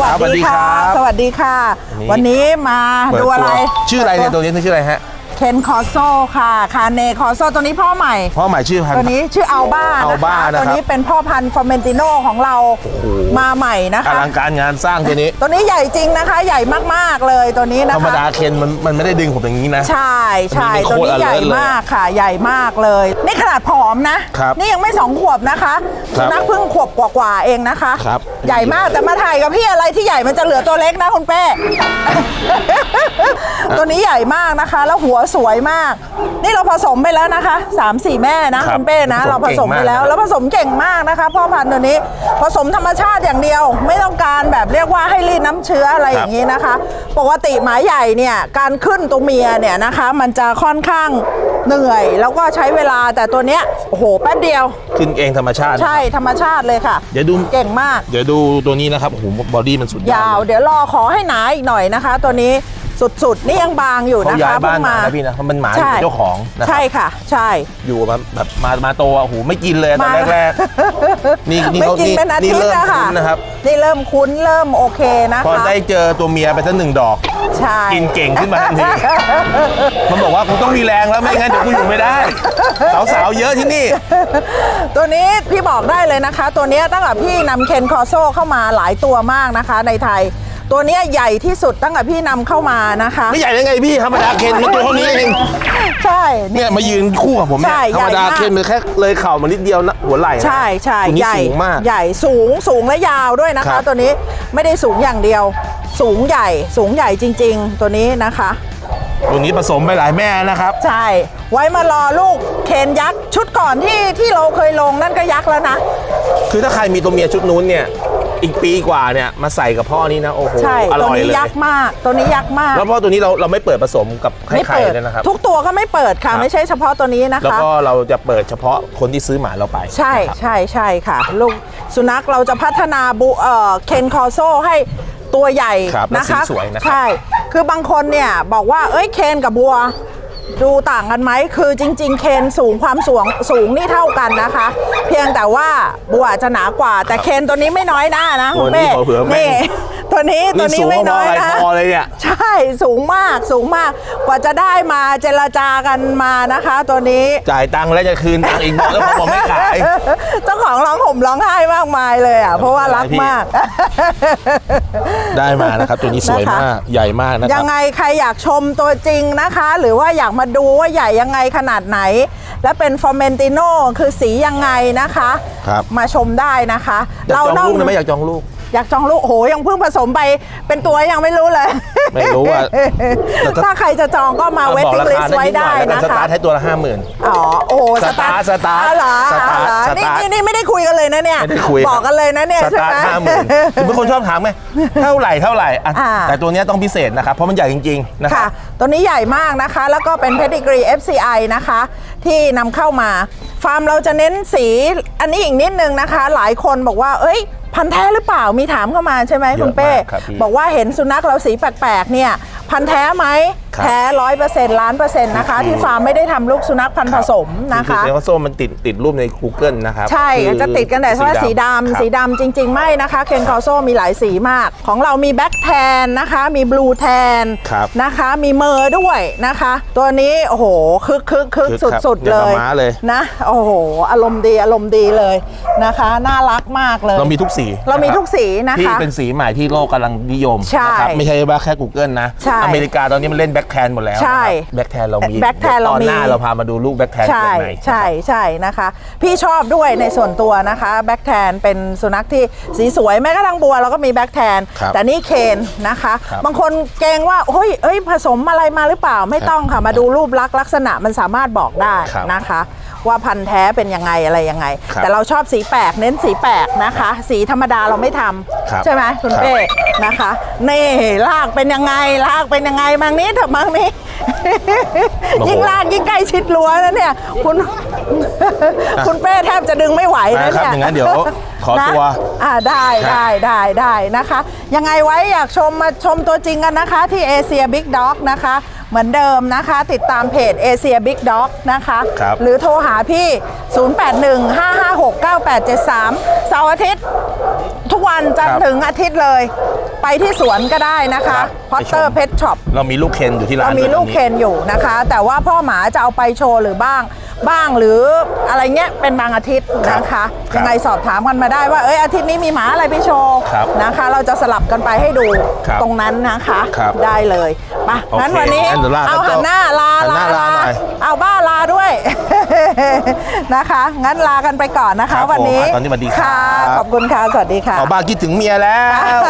วัสครับสวัสดีดีครัค่ะบสวัสดีค่ะนี่วันนี้มาเปิดูอะไรตัวชื่ออะไรเนี่ยตัวนี้ชื่ออะไรฮะ เคนคอโซค่ะ คาเนคอโซตัวนี้พ่อใหม่ พ่อหมายชื่อพันตัวธุ์นี้ชื่ออัลบ้าอัลบ้านะครับตัวนี้เป็นพ่อพันธุ์ฟอร์เมนติโนของเรามาใหม่นะอคะลังการงานสร้างตัวนี้ ตัวนี้ใหญ่จริงนะคะ ใหญ่มากๆเลยตัวนี้นะธรรมคะ ดาเคนมันมันไม่ได้ดึงผมอย่างนี้นะ ใช่ใช่อันนี้ตัวนี้โคตรใหญ่ alert เลยมากค่ะ ใหญ่มากเลย นี่ขนาดผอมนะ ครับนี่ยังไม่สองขวบนะคะครับนักเพิ่งขวบกว่าๆเองนะคะ ครับใหญ่มากแต่มาถ่ายกับพี่อะไรที่ใหญ่มันจะเหลือตัวเล็กนะคุณเป้ ตัวนี้ใหญ่มากนะคะ แล้วหัวสวยมาก นี่เราผสมไปแล้วนะคะ3 4แม่นะครับคุณเป้นะผสมเราผสมไปแล้วเก่งมากแล้วผสมเก่งมากนะคะพ่อพันธุ์ตัวนี้ผสมธรรมชาติอย่างเดียว ไม่ต้องการแบบเรียกว่าให้รีดน้ำเชื้ออะไรอย่างนี้นะคะ ปกติหมาใหญ่เนี่ยการขึ้นตัวเมียเนี่ยนะคะ มันจะค่อนข้างเหนื่อยแล้วก็ใช้เวลาแต่ตัวเนี้ยโอ้โหแป๊บเดียวขึ้นเองธรรมชาติ ใช่ธรรมชาติเลยค่ะ เดี๋ยวดูเก่งมาก เดี๋ยวดูตัวนี้นะครับโอ้โหบอดี้มันสุดยอดยาวเลยเดี๋ยวรอขอให้หนาอีกหน่อยนะคะ ตัวนี้ สุดๆ นี่ยังบางอยู่เขานะย้าคะยบ้านเพิ่งมานะพี่นะเพราะมันหมาใช่เจ้าของนะครัใช่ค่ะ ใช่ อยู่มาแบบมามาโตอะโอ้โหไม่กินเลยตอนมา แรกๆนี่นี่ไม่เขากินนี่เป็นอานี่ทิตเริ่ย์มอะค่ะคุ้นนะครับ นี่เริ่มคุ้นเริ่มโอเคนะพอคะได้เจอตัวเมียไปสักหนึ่งดอก ใช่ กินเก่งขึ้นมาทันที มันบอกว่ากูต้องมีแรงแล้วไม่งั้นเดี๋ยวกูอยู่ไม่ได้ สาวๆเยอะที่นี่ ตัวนี้พี่บอกได้เลยนะคะ ตัวเนี้ยตั้งแต่พี่นำเคนคอโซเข้ามาหลายตัวมากนะคะ ในไทย ตัวเนี้ยใหญ่ที่สุดตั้งแต่พี่นำเข้ามานะคะ ไม่ใหญ่ได้ไงพี่ธรรมดาเคนมันตัวเท่านี้เองใช่ เนี่ยมายืนคู่กับผมเนี่ใช่ยธรรมดาใหญ่มาก เคนมันแค่เลยเข่ามานิดเดียวนะหัวไหล่นะใช่ใช่ตัวนี้ใหญ่สูงมาก ใหญ่สูงสูงและยาวด้วยนะครัคะ บ ตัวนี้ไม่ได้สูงอย่างเดียว สูงใหญ่สูงใหญ่จริง ๆ ตัวนี้นะคะ ตัวนี้ผสมไปหลายแม่นะครับ ใช่ ไว้มารอลูกเคนยักษ์ชุดก่อนที่ที่เราเคยลงนั่นก็ยักษ์แล้วนะ คือถ้าใครมีตัวเมียชุดนู้นเนี่ย อีกปีกว่าเนี่ยมาใส่กับพ่อนี่นะโอ้โหใช่อตัวร่อยนี้เลยยักษ์มาก ตัวนี้ยักษ์มากแล้วพ่อตัวนี้เราเราไม่เปิดผสมกับใครไม่ๆเปิดเลยนะครับ ทุกตัวก็ไม่เปิดค่ะ ครับ ไม่ใช่เฉพาะตัวนี้นะแล้วคะ ก็เราจะเปิดเฉพาะคนที่ซื้อหมาเราไปใช่นะครับ ใช่ใช่ค่ะลูกสุนัขเราจะพัฒนาบุเอ่อเคนคอโซให้ตัวใหญ่ครับและนะคะสีสวยนะครับ ใช่ คือบางคนเนี่ยบอกว่าเอ้ยเคนกับบัว ดูต่างกันไหมคือจริง ๆ เคนสูงความสูงสูงนี่เท่ากันนะคะ เพียงแต่ว่าบัวจะหนากว่า แต่เคนตัวนี้ไม่น้อยหน้านะคุณโอ้นี่เป้เผื่อๆแม่งนี่ตัวนี้ตัวนี้สูงไม่พน้ออยอะไรนะ พอเลยเนี่ย ใช่สูงมากสูงมากกว่าจะได้มาเจรจากันมานะคะ ตัวนี้ จ่ายตังค์แล้วจะคืนตังค์อีกบอกแล้วผมบอกไม่ขาย เจ้าของร้องห่มร้องไห้มากมายเลยอะเพราะว่ารักมาก ได้มานะครับ ตัวนี้สวยนะคะมาก ใหญ่มากนะคยัรับ งไงใครอยากชมตัวจริงนะคะ หรือว่าอยากมาดูว่าใหญ่ยังไงขนาดไหน และเป็นฟอร์เมนติโนคือสียังไงนะคะ ครับ มาชมได้นะคะ อยากจองลูกนะไม่อยากจองลูก อยากจองลูกโอ้โหยังเพิ่งผสมไปเป็นตัวยังไม่รู้เลย ไม่รู้ว่าแต่ถ้าถ้าใครจะจองก็มาเวทบอกติ้งราลิสคาต์ไว้ได้นิหน่อยแล้วกันะสคะตาร์ทให้ตัวละห้าหมื่นอ๋อโอ้โหสตาร์ทสตาร์ทอ๋อเหรอสตาร์ทอ๋อสตาร์ทนี่นี่ไม่ได้คุยกันเลยนะเนี่ยไม่ได้คุยบอกกันเลยนะเนี่ยสใช่ตาร์ไหทมห้าหมื่นคือเป็นคนชอบถามไหมเท่าไหร่เท่าไหร่อะอ่าแต่ตัวเนี้ยต้องพิเศษนะครับเพราะมันใหญ่จริงๆนะคค่ะรับตัวนี้ใหญ่มากนะคะ แล้วก็เป็น pedigree FCI นะคะ ที่นำเข้ามา ฟาร์มเราจะเน้นสีอันนี้อีกนิดนึงนะคะ หลายคนบอกว่า เอ้ย พันธุ์แท้หรือเปล่ามีถามเข้ามาใช่ไหมเยอะคุณเป้มากครับพี่ บอกว่าเห็นสุนัขเราสีแปลกๆเนี่ยพันธุ์แท้ไหมครับ แท้ร้อยเปอร์เซ็นต์ล้านเปอร์เซ็นต์นะคะ ที่ฟาร์มไม่ได้ทำลูกสุนัขพันธุ์ผสมนะคือคะเซนโซมันติดติดรูปใน Google นะครับใช่คือจะติดกันแต่ว่าสีดำครับสีดำจริง ๆ ไม่นะคะ เคนคอโซมีหลายสีมาก ของเรามีแบ็กแทนนะคะ มีบลูแทนครับนะคะ มีเมอร์ด้วยนะคะ ตัวนี้โอ้โหคึกคึกคึกคึกสุดครับสุดอย่าเลยมาม้าเลย นะ โอ้โห อารมณ์ดีอารมณ์ดีเลยนะคะ น่ารักมากเลย เรามีทุกสีเรามีะคบทุกสีนะคะที่เป็นสีใหม่ที่โลกกำลังนิยมใช่นะครับไม่ใช่ว่าแค่ Google นะใช่อเมริกาตอนนี้มันเล่นแบ็คแทนหมดแล้วใช่แบ็คแทนเรามีแบ็คแทนเรามีตอนหน้าเราพามาดูลูกแบ็คแทนใช่แบบไหนใช่ใช่นะคะ พี่ชอบด้วยในส่วนตัวนะคะแบ็กแทนเป็นสุนัขที่สีสวยแม้กระทั่งบัวเราก็มีแบ็กแทนครับแต่นี่เคนนะคะครับบางคนเกรงว่าเฮ้ยเอ้ยผสมอะไรมาหรือเปล่าไม่ต้องค่ะมาดูรูปลักษณ์ลักษณะมันสามารถบอกได้ครับนะคะ ว่าพันธุ์แท้เป็นยังไงอะไรยังไง ครับแต่เราชอบสีแปลกเน้นสีแปลกนะคะ สีธรรมดาเราไม่ทครับำใช่ไหมคุณครับ เป้นะคะนี่ลากเป็นยังไงลากเป็นยังไงมังนี้เถอะมังนี้โอ้โหยิ่งลากยิ่งใกล้ชิดรั้วแล้วเนี่ยคุณ คุณเป้แทบจะดึงไม่ไหวนะนะครับเนี่ยอย่างนั้นเดี๋ยวขอนะตัว อ่าได้ครับได้ได้ได้นะคะ ยังไงไว้อยากชมมาชมตัวจริงกันนะคะ ที่เอเชียบิ๊กด็อกนะคะ เหมือนเดิมนะคะ ติดตามเพจ Asia Big Dog นะคะ ครับหรือโทรหาพี่ 0815569873 เสาร์อาทิตย์ ทุกวันจันทครัร์บถึงอาทิตย์เลย ไปที่สวนก็ได้นะครัคะบพอตเตอไปร์ชม เพชช็อป เรามีลูกเคนอยู่ที่ร้านเรามีด้วยลูกตอนเคนนี้อยู่นะคะ แต่ว่าพ่อหมาจะเอาไปโชว์หรือบ้าง บ้างหรืออะไรเงี้ยเป็นบางอาทิตย์นะครัคะบยังไงสอบถามกันมาได้ว่าเอ้ยอาทิตย์นี้มีหมาอะไรไปโชว์ครับนะคะ เราจะสลับกันไปให้ดูครับตรงนั้นนะคะครับได้เลยไปะโอเคงั้นวันนี้งั้นเดี๋ยวลาเอากันหันหน้าลาหันหน้าลาหน่อยเอาบ้าลาด้วยนะคะ งั้นลากันไปก่อนนะครัคะบวันนี้ผมอะตอนนี้สวัสดีครับค่ะขอบคุณค่ะสวัสดีค่ะเอาบ้าคิดถึงเมียแล้ว